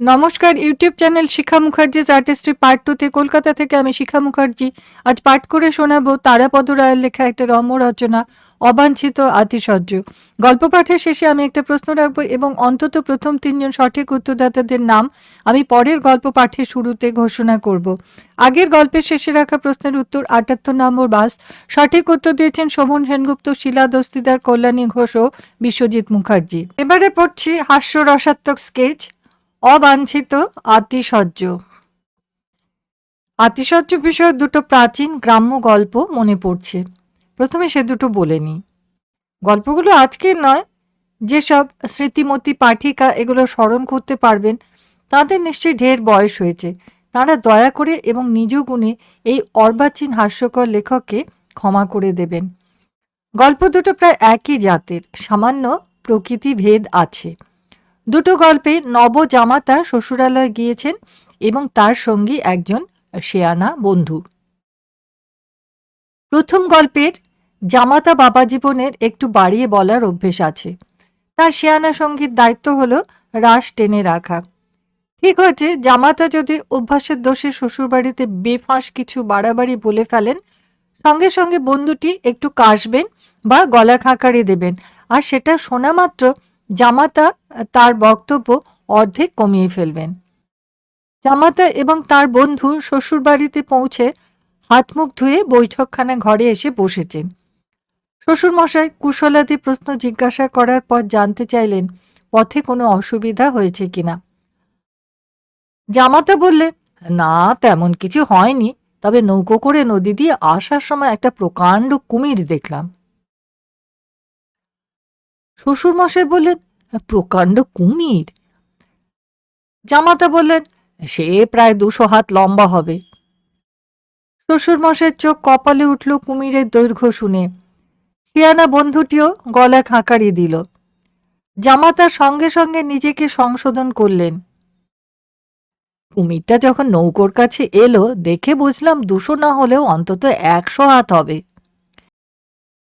নমস্কার, YouTube channel Shikha Mukherjee's artistry part টুতে কলকাতা থেকে আমি শিখা মুখার্জি। আজ পাঠ করে শোনাবো তারাপদ রায়ের লেখা একটা রম্য রচনা, অবাঞ্ছিত আতিশয্য। গল্প পাঠের শেষে আমি একটা প্রশ্ন রাখব এবং অন্তত প্রথম তিনজন সঠিক উত্তরদাতাদের নাম আমি পরের গল্প পাঠের শুরুতে ঘোষণা করব। আগের গল্পের শেষে রাখা প্রশ্নের উত্তর আটাত্তর নম্বর বাস। সঠিক উত্তর দিয়েছেন শোভন সেনগুপ্ত, শিলা দস্তিদার, কল্যাণী ঘোষ ও বিশ্বজিৎ মুখার্জি। এবারে পড়ছি হাস্যরসাত্মক স্কেচ অবাঞ্ছিত, আতিশয্য। আতিশয্য বিষয়ে দুটো প্রাচীন গ্রাম্য গল্প মনে পড়ছে। প্রথমে সে দুটো বলে নিই। গল্পগুলো আজকের নয়। যেসব স্মৃতিমতী পাঠিকা এগুলো স্মরণ করতে পারবেন, তাদের নিশ্চয়ই ঢের বয়স হয়েছে। তারা দয়া করে এবং নিজ গুণে এই অর্বাচীন হাস্যকর লেখককে ক্ষমা করে দেবেন। গল্প দুটো প্রায় একই জাতের, সামান্য প্রকৃতি ভেদ আছে। দুটো গল্পে নব জামাতা শ্বশুরালয় গিয়েছেন এবং তার সঙ্গী একজন শেয়ানা বন্ধু। প্রথম গল্পের জামাতা বাবা জীবনের একটু বাড়িয়ে বলার অভ্যেস আছে। তার শেয়ানা সঙ্গীর দায়িত্ব হলো রাস টেনে রাখা। ঠিক হয়েছে, জামাতা যদি অভ্যাসের দোষে শ্বশুরবাড়িতে বেফাঁস কিছু বাড়াবাড়ি বলে ফেলেন, সঙ্গে সঙ্গে বন্ধুটি একটু কাশবেন বা গলা খাকারি দেবেন। আর সেটা শোনা মাত্র জামাতা তার বক্তব্য অর্ধেক কমিয়ে ফেলবেন। জামাতা এবং তার বন্ধু শ্বশুরবাড়িতে পৌঁছে হাত মুখ ধুয়ে বৈঠকখানা ঘরে এসে বসেছেন। শ্বশুরমশাই কুশলাদি প্রশ্ন জিজ্ঞাসা করার পর জানতে চাইলেন, পথে কোনো অসুবিধা হয়েছে কিনা? জামাতা বললেন, না, তেমন কিছু হয়নি। তবে নৌকো করে নদী দিয়ে আসার সময় একটা প্রকাণ্ড কুমির দেখলাম। শ্বশুরমশাই বললেন, প্রকাণ্ড কুমির। জামাতা বললেন, সে প্রায় দুশো হাত লম্বা হবে। শ্বশুরমশাইয়ের চোখ কপালে উঠল কুমিরের দৈর্ঘ্য শুনে। শিয়ানা বন্ধুটিও গলা খাঁকারি দিল। জামাতা সঙ্গে সঙ্গে নিজেকে সংশোধন করলেন। কুমিরটা যখন নৌকোর কাছে এলো, দেখে বুঝলাম দুশো না হলেও অন্তত একশো হাত হবে।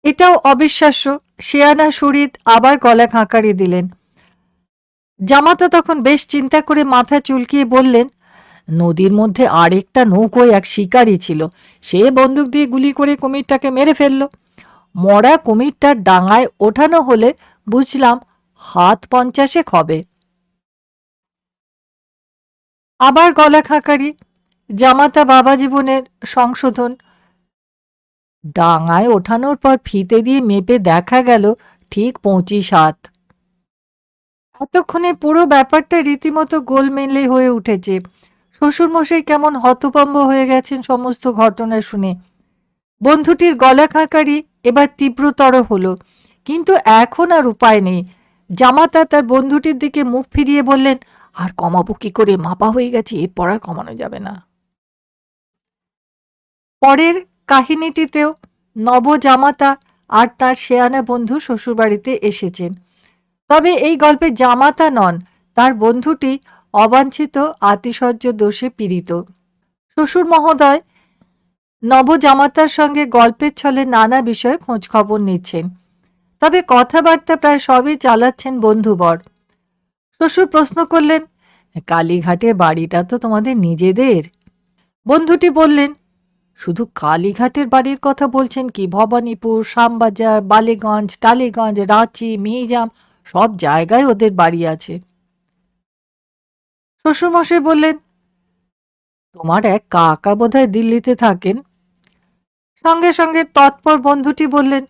এটাও অবিশ্বাস্য শেয়ানা সুরিত আবার গলা খাঁকারি দিলেন। জামাতা তখন বেশ চিন্তা করে মাথা চুলকিয়ে বললেন, নদীর মধ্যে আরেকটা নৌকোয় এক শিকারী ছিল। সে বন্দুক দিয়ে গুলি করে কুমিরটাকে মেরে ফেলল। মরা কুমিরটার ডাঙায় ওঠানো হলে বুঝলাম হাত পঞ্চাশেক হবে। আবার গলা খাঁকারি জামাতা বাবা জীবনের সংশোধন ডাঙায় ওঠানোর পর ফিতে দিয়ে মেপে দেখা গেল ঠিক পঁচিশ হাত। এতক্ষণে পুরো ব্যাপারটা রীতিমতো গোলমেলে হয়ে উঠেছে। শ্বশুরমশাই কেমন হতভম্ব হয়ে গেছেন সমস্ত ঘটনা শুনে। বন্ধুটির গলা খাঁকারি এবার তীব্রতর হলো। কিন্তু এখন আর উপায় নেই। জামাতা তার বন্ধুটির দিকে মুখ ফিরিয়ে বললেন, আর কমাবো কি করে? মাপা হয়ে গেছে, এরপর আর কমানো যাবে না। পরের কাহিনীটিতেও নবজামাতা আর তার শেয়ানা বন্ধু শ্বশুরবাড়িতে এসেছেন। তবে এই গল্পে জামাতা নন, তার বন্ধুটি অবাঞ্ছিত, আতিশয্য দোষে পীড়িত। শ্বশুর মহোদয় নবজামাতার সঙ্গে গল্পের ছলে নানা বিষয়ে খোঁজখবর নিচ্ছেন। তবে কথাবার্তা প্রায় সবই চালাচ্ছেন বন্ধুবর। শ্বশুর প্রশ্ন করলেন, কালীঘাটের বাড়িটা তো তোমাদের নিজেদের? বন্ধুটি বললেন শুধু কালীঘাটের বাড়ির কথা বলছেন কি? ভবানীপুর, শ্যামবাজার, বালিগঞ্জ, টালিগঞ্জ, রাঁচি, মিহিজাম, সব জায়গায় ওদের বাড়ি আছে। শ্বশুরমশাই বললেন, তোমার এক কাকা বোধহয় দিল্লিতে থাকেন। সঙ্গে সঙ্গে তৎপর বন্ধুটি বললেন,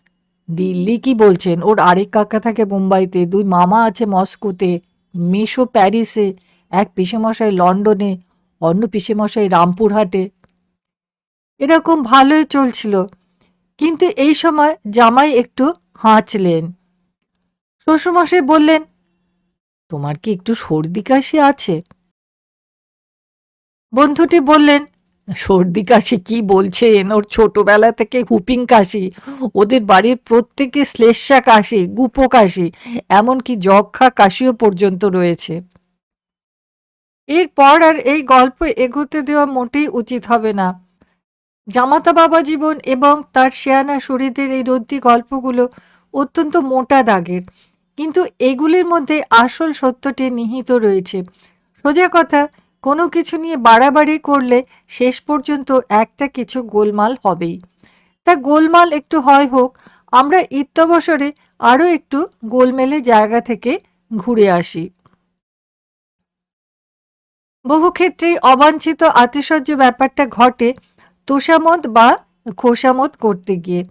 দিল্লি কি বলছেন? ওর আরেক কাকা থাকে মুম্বাইতে, দুই মামা আছে মস্কোতে, মেশো প্যারিসে, এক পিসেমশাই লন্ডনে, অন্য পিসেমশাই রামপুরহাটে। এরকম ভালোই চলছিল। কিন্তু এই সময় জামাই একটু হাঁচলেন। শ্বশুরমশাই বললেন, তোমার কি একটু সর্দি কাশি আছে? বন্ধুটি বললেন, সর্দি কাশি কি বলছেন? ওর ছোটবেলা থেকে হুপিং কাশি, ওদের বাড়ির প্রত্যেকে শ্লেষা কাশি, গুপো কাশি, এমনকি যক্ষা কাশিও পর্যন্ত রয়েছে। এরপর আর এই গল্প এগোতে দেওয়া মোটেই উচিত হবে না। জামাতা বাবা জীবন এবং তার শেয়ানা শরীরদের এই রদ্দি গল্পগুলো অত্যন্ত মোটা দাগের। কিন্তু এগুলির মধ্যে আসল সত্যটি নিহিত রয়েছে। সোজা কথা, কোনো কিছু নিয়ে বাড়াবাড়ি করলে শেষ পর্যন্ত একটা কিছু গোলমাল হবেই। তা গোলমাল একটু হয় হোক, আমরা ইত্যবসরে আরও একটু গোলমেলে জায়গা থেকে ঘুরে আসি। বহু ক্ষেত্রেই অবাঞ্ছিত আতিশয্য ব্যাপারটা ঘটে তোষামত বা খোসামত করতে গিয়ে।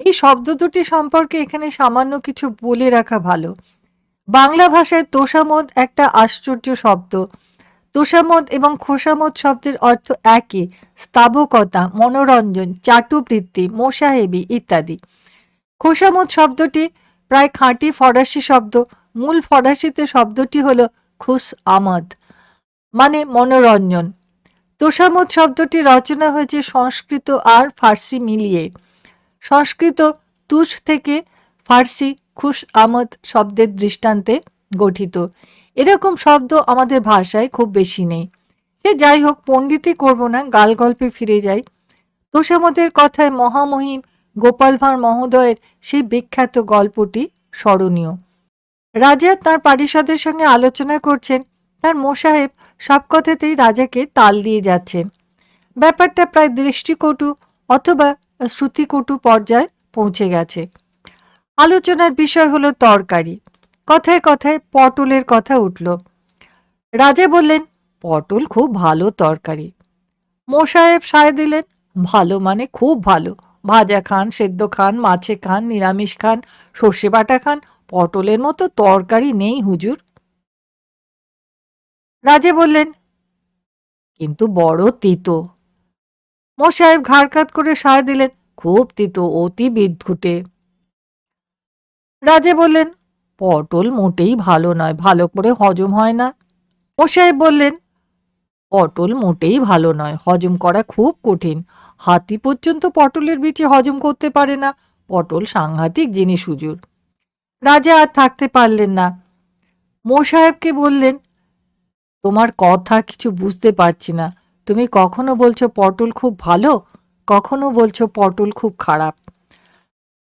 এই শব্দ দুটি সম্পর্কে এখানে সামান্য কিছু বলে রাখা ভালো। বাংলা ভাষায় তোষামত একটা আশ্চর্য শব্দ। তোষামত এবং খোসামত শব্দের অর্থ একই স্তাবকতা, মনোরঞ্জন, চাটুবৃত্তি, মোসাহেবি ইত্যাদি। খোসামত শব্দটি প্রায় খাঁটি ফরাসি শব্দ। মূল ফরাসিতে শব্দটি হল খুস আমদ মানে মনোরঞ্জন। তোষামত শব্দটি রচনা হয়েছে সংস্কৃত আর ফার্সি মিলিয়ে। সংস্কৃত তুষ থেকে ফার্সি খুশ আমদ শব্দের দৃষ্টান্তে গঠিত। এরকম শব্দ আমাদের ভাষায় খুব বেশি নেই। সে যাই হোক, পণ্ডিতই করব না গাল গল্পে ফিরে যাই। তোষামতের কথায় মহামহিম গোপাল ভাঁড় মহোদয়ের সেই বিখ্যাত গল্পটি স্মরণীয়। রাজা তার পারিষদের সঙ্গে আলোচনা করছেন তার মোসাহেব সব কথাতেই রাজাকে তাল দিয়ে যাচ্ছেন ব্যাপারটা প্রায় দৃষ্টিকটু অথবা শ্রুতিকটু পর্যায়ে পৌঁছে গেছে। আলোচনার বিষয় হলো তরকারি। কথায় কথায় পটলের কথা উঠল। রাজা বললেন, পটল খুব ভালো তরকারি। মোসাহেব সায় দিলেন, ভালো মানে খুব ভালো। ভাজা খান, সেদ্ধ খান, মাছে খান, নিরামিষ খান, সর্ষে বাটা খান, পটলের মতো তরকারি নেই হুজুর। রাজা বললেন, কিন্তু বড় তিতো। মোসাহেব ঘাড়কাত করে সায় দিলেন, খুব তিতো, অতি বিদ্ঘুটে। রাজে বললেন, পটল মোটেই ভালো নয়, ভালো করে হজম হয় না। মোসাহেব বললেন, পটল মোটেই ভালো নয়, হজম করা খুব কঠিন। হাতি পর্যন্ত পটলের বিচি হজম করতে পারে না। পটল সাংঘাতিক জিনিস, হুজুর। রাজা আর থাকতে পারলেন না। মোসাহেবকে বললেন তোমার কথা কিছু বুঝতে পারছি না। তুমি কখনো বলছো পটল খুব ভালো, কখনো বলছো পটল খুব খারাপ।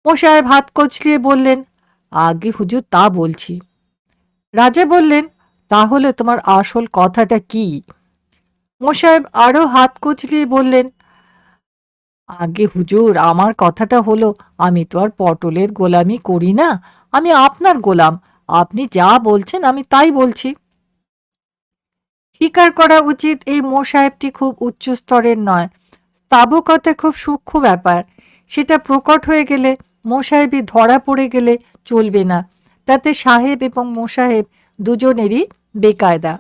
মোসাহেব হাত কচলিয়ে বললেন, আগে হুজুর তা বলছি। রাজা বললেন, তাহলে তোমার আসল কথাটা কি? মোসাহেব আরও হাত কচলিয়ে বললেন, আগে হুজুর, আমার কথাটা হলো, আমি তো আর পটলের গোলামি করি না, আমি আপনার গোলাম। আপনি যা বলছেন আমি তাই বলছি। স্বীকার করা উচিত এই মোসাহেবটি খুব উচ্চ স্তরের নয়। স্তাবকতা খুব সূক্ষ্ম ব্যাপার। সেটা প্রকট হয়ে গেলে মোসাহেবই ধরা পড়ে গেলে চলবে না। তাতে সাহেব এবং মোসাহেব দুজনেরই বেকায়দা।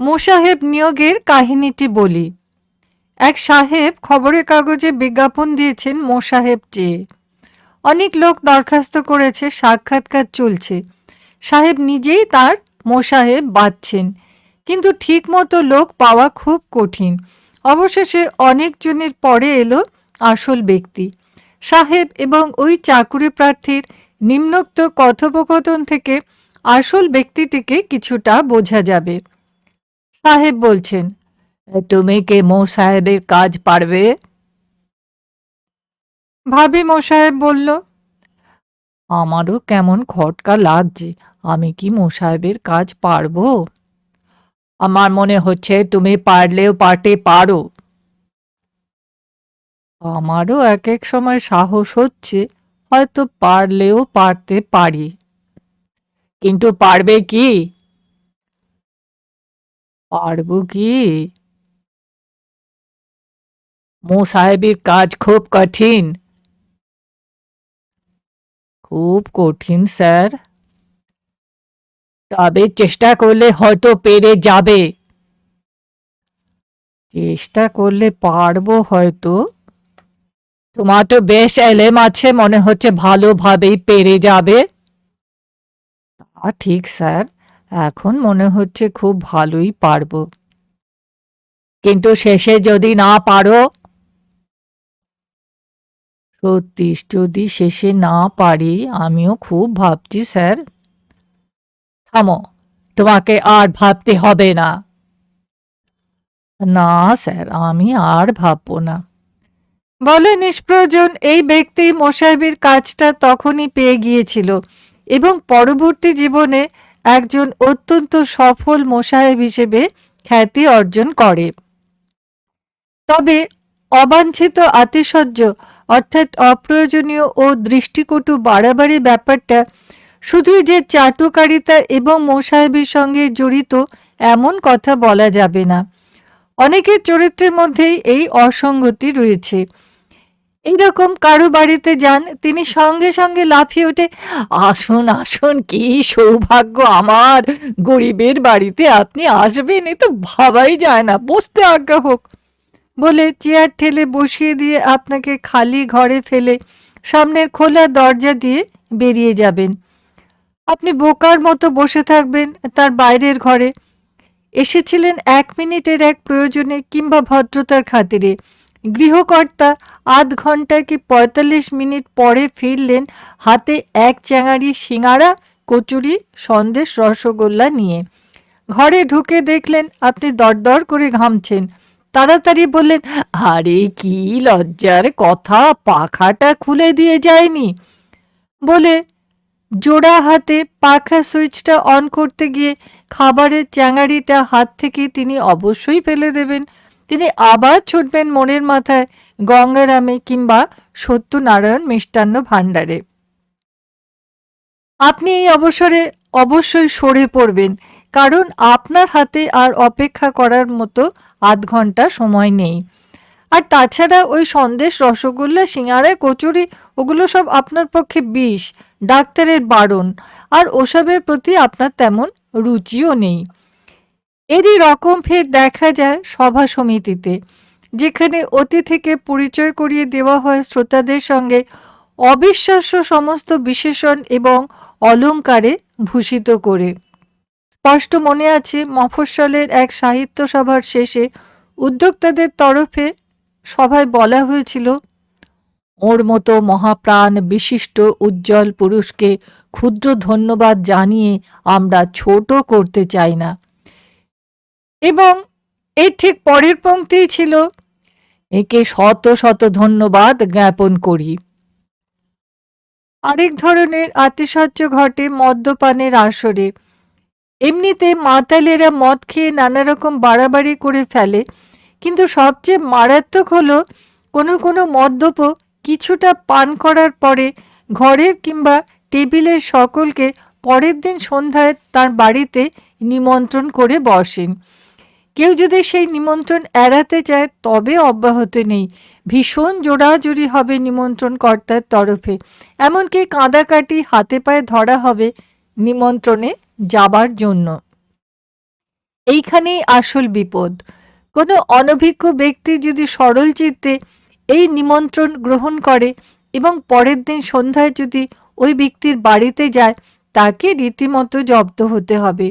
মোসাহেব নিয়োগের কাহিনীটি বলি। এক সাহেব খবরের কাগজে বিজ্ঞাপন দিয়েছেন মোসাহেব চেয়ে অনেক লোক দরখাস্ত করেছে, সাক্ষাৎকার চলছে। সাহেব নিজেই তার মোসাহেব বাঁধছেন। কিন্তু ঠিকমতো লোক পাওয়া খুব কঠিন। অবশেষে অনেকজনের পরে এলো আসল ব্যক্তি। সাহেব এবং ওই চাকুরি প্রার্থীর নিম্নোক্ত কথোপকথন থেকে আসল ব্যক্তিটিকে কিছুটা বোঝা যাবে। সাহেব বলছেন, তুমি কে মো সাহেবের কাজ পারবে? ভাবি মোসাহেব বলল, আমারও কেমন খটকা লাগছে। আমি কি মোসাহেবের কাজ পারব? আমার মনে হচ্ছে তুমি পারলেও পারতে পারো। আমারও এক এক সময় সাহস হচ্ছে, হয়তো পারলেও পারতে পারি। কিন্তু পারবে কি? পারব কি? মো সাহেবের কাজ খুব কঠিন। খুব কঠিন, স্যার। তবে চেষ্টা করলে হয়তো পেরে যাবে। চেষ্টা করলে পারব হয়তো। তোমার তো বেশ এলেম আছে, মনে হচ্ছে ভালোভাবেই পেরে যাবে। তা ঠিক স্যার, এখন মনে হচ্ছে খুব ভালোই পারব। কিন্তু শেষে যদি না পারো? সত্যি, যদি শেষে না পারি, আমিও খুব ভাবছি স্যার। থামো, তোমাকে আর ভাবতে হবে না। না, স্যার, আমি আর ভাববো না। বলে নিষ্প্রয়োজন এই ব্যক্তি মোসাহেবের কাজটা তখনই পেয়ে গিয়েছিল এবং পরবর্তী জীবনে একজন অত্যন্ত সফল মোসাহেব হিসেবে খ্যাতি অর্জন করে। তবে অবাঞ্ছিত আতিশয্য অর্থাৎ অপ্রয়োজনীয় ও দৃষ্টিকটু বাড়াবাড়ি ব্যাপারটা শুধুই যে চাটুকারিতা এবং মোসাহেবের সঙ্গে জড়িত এমন কথা বলা যাবে না। অনেকের চরিত্রের মধ্যেই এই অসঙ্গতি রয়েছে। এইরকম কারও বাড়িতে যান, তিনি সঙ্গে সঙ্গে লাফিয়ে ওঠে, আসুন আসুন, কি সৌভাগ্য আমার! গরিবের বাড়িতে আপনি আসবেন এ তো, ভাবাই যায় না, বসতে আজ্ঞা হোক। বলে চেয়ার ঠেলে বসিয়ে দিয়ে আপনাকে খালি ঘরে ফেলে সামনের খোলা দরজা দিয়ে বেরিয়ে যাবেন। আপনি বোকার মতো বসে থাকবেন তার বাইরের ঘরে। এসেছিলেন এক মিনিটের এক প্রয়োজনে কিংবা ভদ্রতার খাতিরে। গৃহকর্তা আধ ঘণ্টা কি পঁয়তাল্লিশ মিনিট পরে ফিরলেন হাতে এক চ্যাঙারি সিঙাড়া, কচুরি, সন্দেশ, রসগোল্লা নিয়ে। ঘরে ঢুকে দেখলেন আপনি দরদর করে ঘামছেন। তাড়াতাড়ি বললেন, আরে কি লজ্জার কথা, পাখাটা খুলে দিয়ে যায়নি? বলে জোড়া হাতে পাখা সুইচটা অন করতে গিয়ে খাবারের চ্যাঙারিটা হাত থেকে তিনি অবশ্যই ফেলে দেবেন। তিনি আবার ছুটবেন মনের মাথায় গঙ্গারামে কিংবা সত্যনারায়ণ মিষ্টান্ন ভাণ্ডারে। আপনি এই অবসরে অবশ্যই সরে পড়বেন, কারণ আপনার হাতে আর অপেক্ষা করার মতো আধ ঘণ্টা সময় নেই। আর তাছাড়া ওই সন্দেশ, রসগোল্লা, সিঙ্গারা, কচুরি, ওগুলো সব আপনার পক্ষে বিষ। ডাক্তারের বারণ, আর ওসবের প্রতি আপনার তেমন রুচিও নেই। এরই রকম ফের দেখা যায় সভা সমিতিতে, যেখানে অতিথিকে পরিচয় করিয়ে দেওয়া হয় শ্রোতাদের সঙ্গে অবিশ্বাস্য সমস্ত বিশেষণ এবং অলঙ্কারে ভূষিত করে। স্পষ্ট মনে আছে মফস্বলের এক সাহিত্য সভার শেষে উদ্যোক্তাদের তরফে সভায় বলা হয়েছিল ওর মতো মহাপ্রাণ বিশিষ্ট উজ্জ্বল পুরুষকে ক্ষুদ্র ধন্যবাদ জানিয়ে আমরা ছোট করতে চাই না। এবং এর ঠিক পরের পঙ্ক্তিই ছিল, একে শত শত ধন্যবাদ জ্ঞাপন করি। আরেক ধরনের আতিশয্য ঘটে মদ্যপানের আসরে। এমনিতে মাতালেরা মদ খেয়ে নানা রকম বাড়াবাড়ি করে ফেলে, কিন্তু সবচেয়ে মারাত্মক হলো কোনো কোনো মদ্যপ কিছুটা পান করার পরে ঘরের কিংবা টেবিলের সকলকে পরের দিন সন্ধ্যায় তার বাড়িতে নিমন্ত্রণ করে বসেন। কেউ যদি সেই নিমন্ত্রণ এড়াতে চায় তবে অব্যাহত নেই। ভীষণ জোড়াজুড়ি হবে নিমন্ত্রণ কর্তার তরফে। এমনকি কাঁদাকাটি হাতে পায়ে ধরা হবে নিমন্ত্রণে যাবার জন্য। এইখানেই আসল বিপদ। কোনো অনভিজ্ঞ ব্যক্তি যদি সরল চিত্তে এই নিমন্ত্রণ গ্রহণ করে এবং পরের দিন সন্ধ্যায় যদি ওই ব্যক্তির বাড়িতে যায়, তাকে রীতিমতো জব্দ হতে হবে।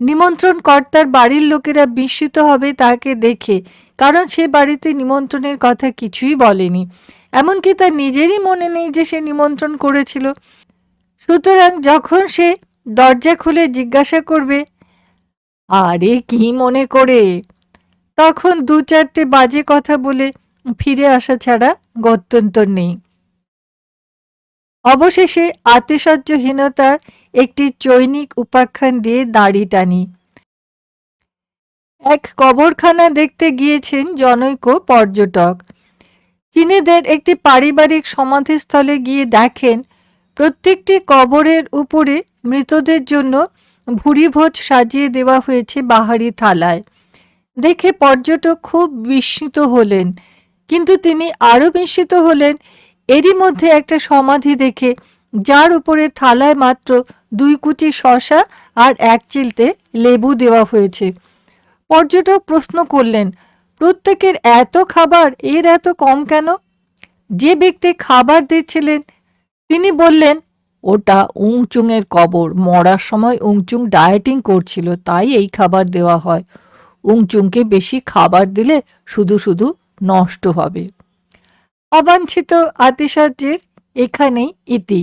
নিমন্ত্রণ কর্তার বাড়ির লোকেরা বিস্মিত হবে তাকে দেখে, কারণ সে বাড়িতে নিমন্ত্রণের কথা কিছুই বলেনি। এমনকি তার নিজেরই মনে নেই যে সে নিমন্ত্রণ করেছিল। সুতরাং যখন সে দরজা খুলে জিজ্ঞাসা করবে, আরে কি মনে করে? তখন দু চারটে বাজে কথা বলে ফিরে আসা ছাড়া গত্যন্তর নেই। অবশেষে আতিশয্যহীনতার একটি চৈনিক উপাখ্যান দিয়ে দাড়ি টানি। এক কবরখানা দেখতে গিয়েছেন জনৈক পর্যটক। চীনেদের একটি পারিবারিক সমাধিস্থলে গিয়ে দেখেন, প্রত্যেকটি কবরের উপরে মৃতদের জন্য ভুরিভোজ সাজিয়ে দেওয়া হয়েছে বাহারি থালায়। দেখে পর্যটক খুব বিস্মিত হলেন। কিন্তু তিনি আরও বিস্মিত হলেন। এরই মধ্যে একটা সমাধি দেখে, যার উপরে থালায় মাত্র দুই কুচি শশা আর এক চিলতে লেবু দেওয়া হয়েছে। পর্যটক প্রশ্ন করলেন, প্রত্যেকের এত খাবার, এর এত কম কেন? যে ব্যক্তি খাবার দিচ্ছিলেন, তিনি বললেন, ওটা উংচুংয়ের কবর। মরার সময় উংচুং ডায়েটিং করছিল, তাই এই খাবার দেওয়া হয়। উংচুংকে বেশি খাবার দিলে শুধু শুধু নষ্ট হবে। অবাঞ্ছিত আতিশয্যের এখানেই ইতি।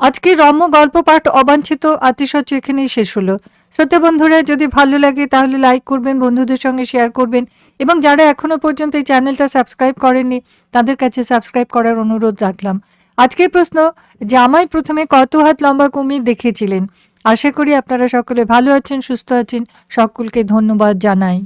আজকে রম্য গল্প পাঠ অবাঞ্ছিত আতিশয্য এখানেই শেষ হলো। শ্রোতা বন্ধুরা, যদি ভালো লাগে তাহলে লাইক করবেন, বন্ধুদের সঙ্গে শেয়ার করবেন এবং যারা এখনও পর্যন্ত এই চ্যানেলটা সাবস্ক্রাইব করেননি, তাদের কাছে সাবস্ক্রাইব করার অনুরোধ রাখলাম। আজকের প্রশ্ন, জামাই প্রথমে কত হাত লম্বা কুমির দেখেছিলেন? আশা করি আপনারা সকলে ভালো আছেন, সুস্থ আছেন। সকলকে ধন্যবাদ জানাই।